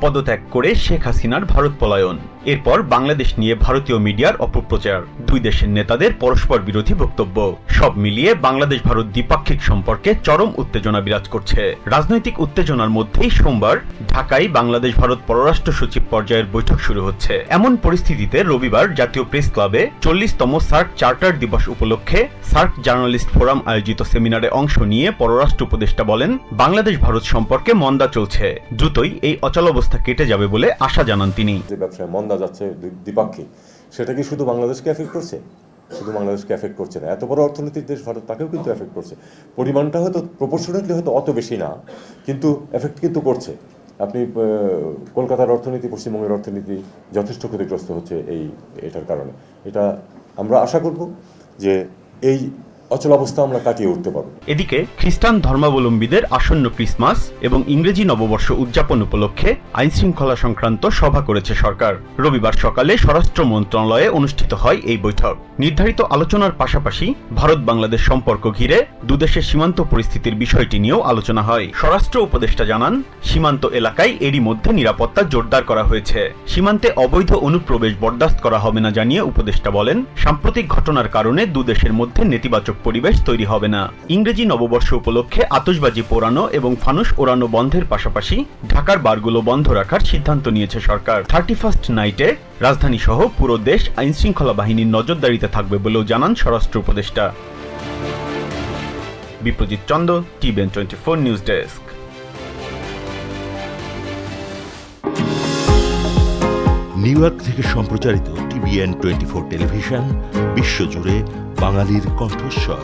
পদত্যাগ করে শেখ হাসিনার ভারত পলায়ন। এরপর বাংলাদেশ নিয়ে ভারতীয় মিডিয়ার অপপ্রচার। দুই দেশের নেতাদের পরস্পর বিরোধী বক্তব্য। সব মিলিয়ে বাংলাদেশ ভারত দ্বিপাক্ষিক সম্পর্কে চরম উত্তেজনা বিরাজ করছে। রাজনৈতিক উত্তেজনার মধ্যেই সোমবার ঢাকায় বাংলাদেশ ভারত পররাষ্ট্র সচিব পর্যায়ের বৈঠক শুরু হচ্ছে। এমন পরিস্থিতিতে রবিবার জাতীয় প্রেস ক্লাবে চল্লিশতম সার্ক চার্টার দিবস উপলক্ষে সার্ক জার্নালিস্ট ফোরাম আয়োজিত সেমিনারে অংশ নিয়ে পররাষ্ট্র উপদেষ্টা বলেন, বাংলাদেশ ভারত সম্পর্কে মন্দা চলছে। দ্রুতই এই অচলাবস্থা কেটে যাবে বলে আশা জানান তিনি। মন্দা যাচ্ছে দ্বি- দ্বিপাক্ষিক। সেটা কি শুধু বাংলাদেশকে এফেক্ট করছে? শুধু বাংলাদেশকে এফেক্ট করছে না। এত বড় অর্থনৈতিক দেশ ভারত, তাকেও কিন্তু এফেক্ট করছে। পরিমাণটা হয়তো প্রপোর্শনেটলি হয়তো অত বেশি না, কিন্তু এফেক্ট কিন্তু করছে। আপনি কলকাতার অর্থনীতি, পশ্চিমবঙ্গের অর্থনীতি যথেষ্ট ক্ষতিগ্রস্ত হচ্ছে এই, এটার কারণে। এটা আমরা আশা করব যে এই অচলাবস্থা আমরা কাটিয়ে উঠতে পারব। এদিকে খ্রিস্টান ধর্মাবলম্বীদের আসন্ন ক্রিসমাস এবং ইংরেজি নববর্ষ উদযাপন উপলক্ষে আইন শৃঙ্খলা সংক্রান্ত সভা করেছে সরকার। রবিবার সকালে স্বরাষ্ট্র মন্ত্রণালয়ে অনুষ্ঠিত হয় এই বৈঠক। নির্ধারিত আলোচনার পাশাপাশি ভারত বাংলাদেশ সম্পর্ক ঘিরে দুদেশের সীমান্ত পরিস্থিতির বিষয়টি নিয়েও আলোচনা হয়। স্বরাষ্ট্র উপদেষ্টা জানান, সীমান্ত এলাকায় এরই মধ্যে নিরাপত্তা জোরদার করা হয়েছে। সীমান্তে অবৈধ অনুপ্রবেশ বরদাস্ত করা হবে না জানিয়ে উপদেষ্টা বলেন, সাম্প্রতিক ঘটনার কারণে দুদেশের মধ্যে নেতিবাচক পরিবেশ তৈরি হবে না। ইংরেজি নববর্ষ উপলক্ষে আতশবাজি পোড়ানো এবং ফানুস ওড়ানো বন্ধের পাশাপাশি ঢাকার বারগুলো বন্ধ রাখার সিদ্ধান্ত নিয়েছে সরকার। থার্টি ফার্স্ট নাইটে রাজধানী সহ পুরো দেশ আইন শৃঙ্খলা বাহিনীর নজরদারিতে থাকবে বলেও জানান স্বরাষ্ট্র উপদেষ্টা। Biprajit Chanda TBN twenty four news desk. New York থেকে সম্প্রচারিত টিভিএন টোয়েন্টি ফোর টেলিভিশন বিশ্বজুড়ে বাঙালির কণ্ঠস্বর।